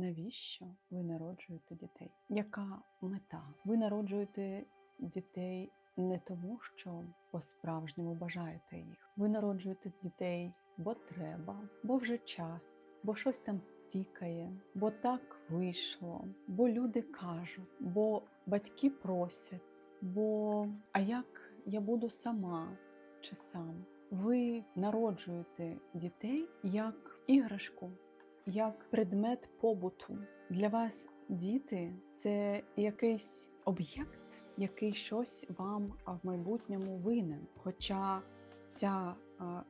навіщо ви народжуєте дітей? Яка мета? Ви народжуєте дітей не тому, що по-справжньому бажаєте їх. Ви народжуєте дітей, бо треба, бо вже час, бо щось там тікає, бо так вийшло, бо люди кажуть, бо батьки просять, бо а як я буду сама чи сам? Ви народжуєте дітей як іграшку, як предмет побуту. Для вас діти це якийсь об'єкт, який щось вам в майбутньому винен. Хоча ця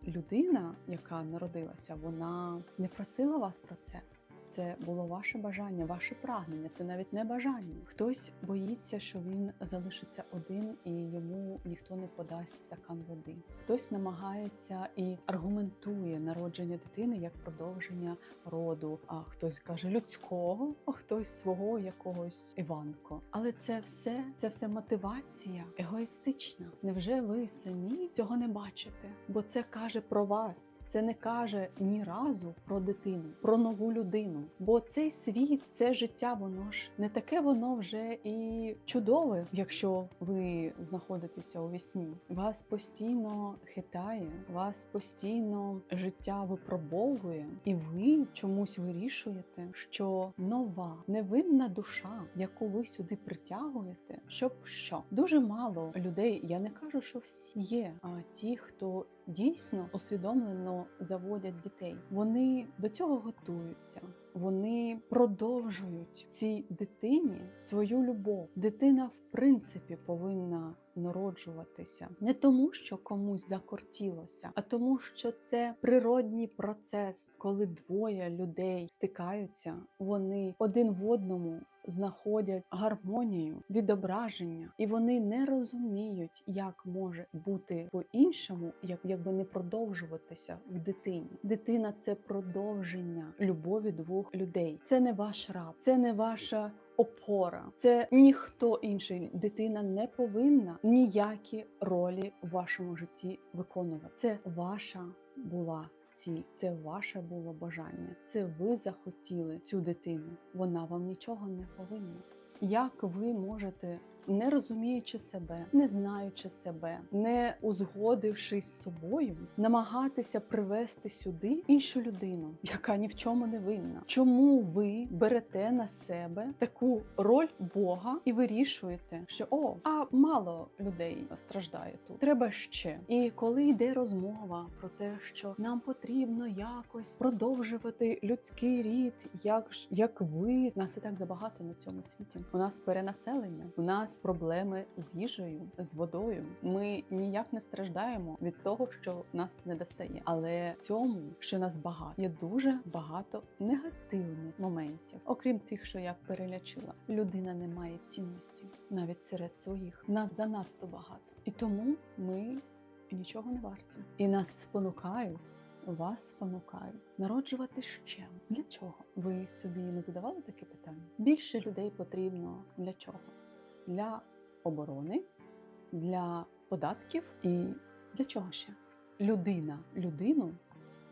людина, яка народилася, вона не просила вас про це. Це було ваше бажання, ваше прагнення. Це навіть не бажання. Хтось боїться, що він залишиться один і йому ніхто не подасть стакан води. Хтось намагається і аргументує народження дитини як продовження роду. А хтось каже людського, а хтось свого якогось Іванко. Але це все, це все мотивація егоїстична. Невже ви самі цього не бачите? Бо це каже про вас. Це не каже ні разу про дитину, про нову людину. Бо цей світ, це життя, воно ж не таке воно вже і чудове, якщо ви знаходитеся у вісні. Вас постійно хитає, вас постійно життя випробовує, і ви чомусь вирішуєте, що нова невинна душа, яку ви сюди притягуєте, щоб що дуже мало людей. Я не кажу, що всі є, а ті, хто дійсно усвідомлено заводять дітей. Вони до цього готуються. Вони продовжують цій дитині свою любов. Дитина, в принципі, повинна народжуватися не тому, що комусь закортілося, а тому, що це природній процес, коли двоє людей стикаються, вони один в одному знаходять гармонію, відображення, і вони не розуміють, як може бути по-іншому, як якби не продовжуватися в дитині. Дитина це продовження любові двох людей. Це не ваш раб, це не ваша. Опора це ніхто інший. Дитина не повинна ніякі ролі в вашому житті виконувати. Це ваша була ціль, це ваше було бажання. Це ви захотіли цю дитину. Вона вам нічого не повинна. Як ви можете, не розуміючи себе, не знаючи себе, не узгодившись з собою, намагатися привести сюди іншу людину, яка ні в чому не винна? Чому ви берете на себе таку роль Бога і вирішуєте, що о, а мало людей страждає тут, треба ще. І коли йде розмова про те, що нам потрібно якось продовжувати людський рід, як ж як ви нас і так забагато на цьому світі. У нас перенаселення, у нас проблеми з їжею, з водою. Ми ніяк не страждаємо від того, що нас не достає. Але цьому, що нас багато, є дуже багато негативних моментів, окрім тих, що я перелячила. Людина не має цінності навіть серед своїх. Нас занадто багато, і тому ми нічого не варті. І нас спонукають. Вас спонукають народжувати ще для чого? Ви собі не задавали таке питання? Більше людей потрібно для чого? Для оборони, для податків і для чого ще? Людина людину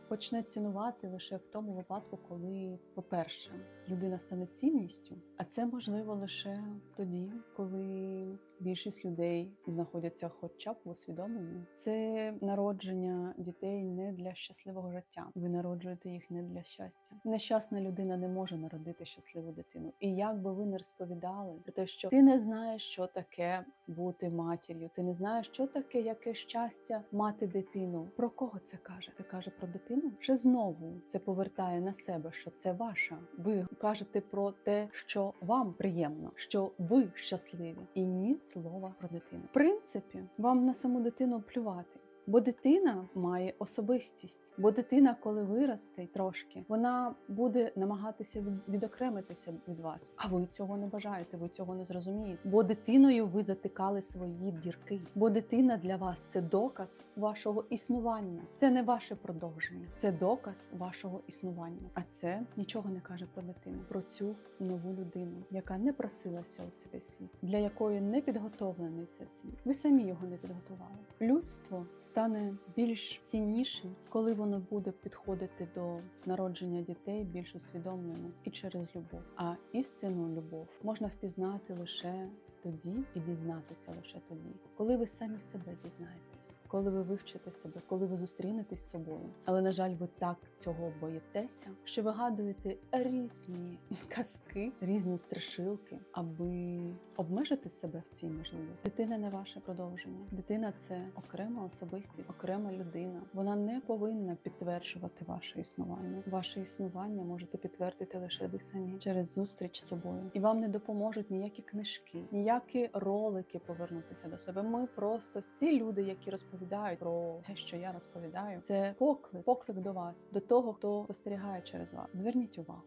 почне цінувати лише в тому випадку, коли, по-перше, людина стане цінністю, а це можливо лише тоді, коли більшість людей знаходяться хоча б в усвідомленні. Це народження дітей не для щасливого життя. Ви народжуєте їх не для щастя. Нещасна людина не може народити щасливу дитину. І як би ви не розповідали про те, що ти не знаєш, що таке бути матір'ю, ти не знаєш, що таке яке щастя мати дитину. Про кого це каже? Це каже про дитину? Чи знову це повертає на себе, що це ваша? Ви кажете про те, що вам приємно, що ви щасливі, і ні слова про дитину. В принципі, вам на саму дитину плювати. Бо дитина має особистість, бо дитина, коли виросте трошки, вона буде намагатися відокремитися від вас. А ви цього не бажаєте, ви цього не зрозумієте. Бо дитиною ви затикали свої дірки. Бо дитина для вас це доказ вашого існування. Це не ваше продовження, це доказ вашого існування. А це нічого не каже про дитину, про цю нову людину, яка не просилася у цей світ, для якої не підготовлений цей світ. Ви самі його не підготували. Людство стане більш ціннішим, коли воно буде підходити до народження дітей більш усвідомлено і через любов. А істинну любов можна впізнати лише тоді і дізнатися лише тоді, коли ви самі себе дізнаєтесь, коли ви вивчите себе, коли ви зустрінетесь з собою. Але на жаль, ви так цього боїтеся, що вигадуєте різні казки, різні страшилки, аби обмежити себе в цій можливості. Дитина не ваше продовження. Дитина це окрема особистість, окрема людина. Вона не повинна підтверджувати ваше існування. Ваше існування можете підтвердити лише ви самі через зустріч з собою. І вам не допоможуть ніякі книжки, ніякі ролики повернутися до себе. Ми просто ці люди, які розповідають про те, що я розповідаю, це поклик, поклик до вас, до того, хто спостерігає через вас. Зверніть увагу.